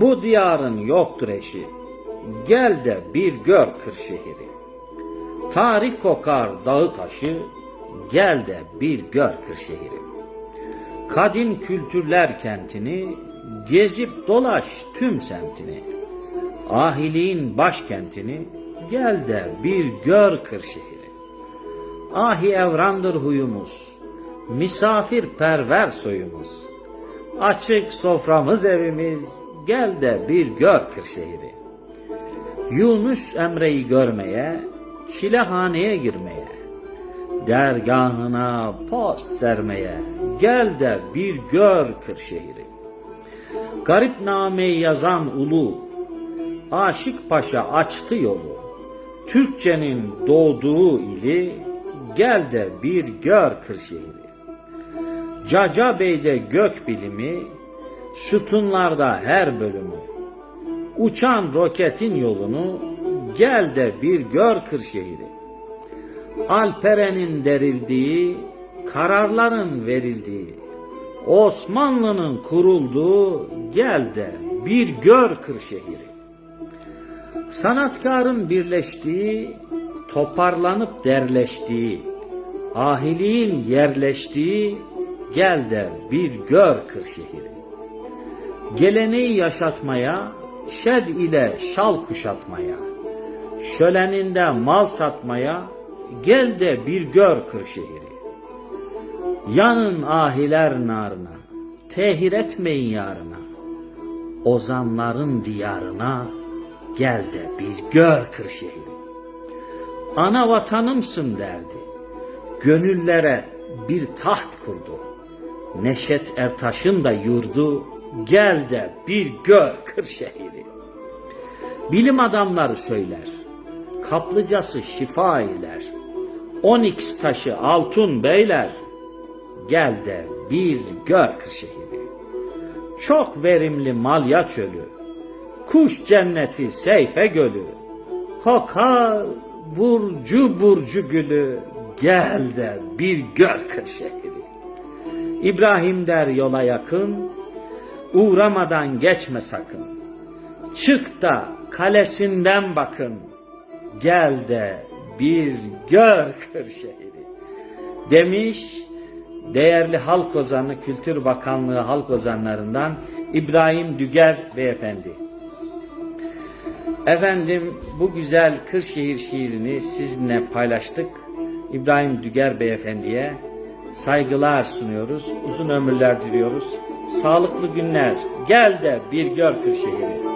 Bu diyarın yoktur eşi. Gel de bir gör Kırşehir'i. Tarih kokar dağı taşı. Gel de bir gör Kırşehir'i. Kadim kültürler kentini gezip dolaş tüm semtini. Ahiliğin başkentini gel de bir gör Kırşehir'i. Ahi evrandır huyumuz, misafirperver soyumuz. Açık soframız evimiz, gel de bir gör Kırşehir'i. Yunus Emre'yi görmeye, çilehaneye girmeye, dergahına post sermeye, gel de bir gör Kırşehir'i. Garip nameyi yazan ulu, Aşık Paşa açtı yolu. Türkçenin doğduğu ili, gel de bir gör Kırşehir'i. Caca Bey'de gök bilimi, sütunlarda her bölümü. Uçan roketin yolunu, gel de bir gör Kırşehir'i. Alperen'in derildiği, kararların verildiği, Osmanlı'nın kurulduğu, gel de bir gör Kırşehir'i. Sanatkarın birleştiği, toparlanıp derleştiği, ahiliğin yerleştiği, gel de bir gör Kırşehir'i. Geleneği yaşatmaya, şed ile şal kuşatmaya, şöleninde mal satmaya, gel de bir gör Kırşehir'i. Yanın ahiler narına, tehir etmeyin yarına, ozanların diyarına, gel de bir gör Kırşehir'i. Ana vatanımsın derdi, gönüllere bir taht kurdu. Neşet Ertaş'ın da yurdu, gel de bir gör Kırşehir'i. Bilim adamları söyler, kaplıcası şifa iler. Onyx taşı altın beyler, gel de bir gör Kırşehir'i. Çok verimli malya çölü, kuş cenneti Seyfe gölü, kokar burcu burcu gülü, gel de bir gör Kırşehir'i. İbrahim der yola yakın, uğramadan geçme sakın. Çık da kalesinden bakın, gel de bir gör Kırşehir'i. Demiş değerli halk ozanı Kültür Bakanlığı halk ozanlarından İbrahim Düger beyefendi. Efendim bu güzel Kırşehir şiirini sizinle paylaştık. İbrahim Düger beyefendiye saygılar sunuyoruz. Uzun ömürler diliyoruz. Sağlıklı günler. Gel de bir gör Kırşehir'i.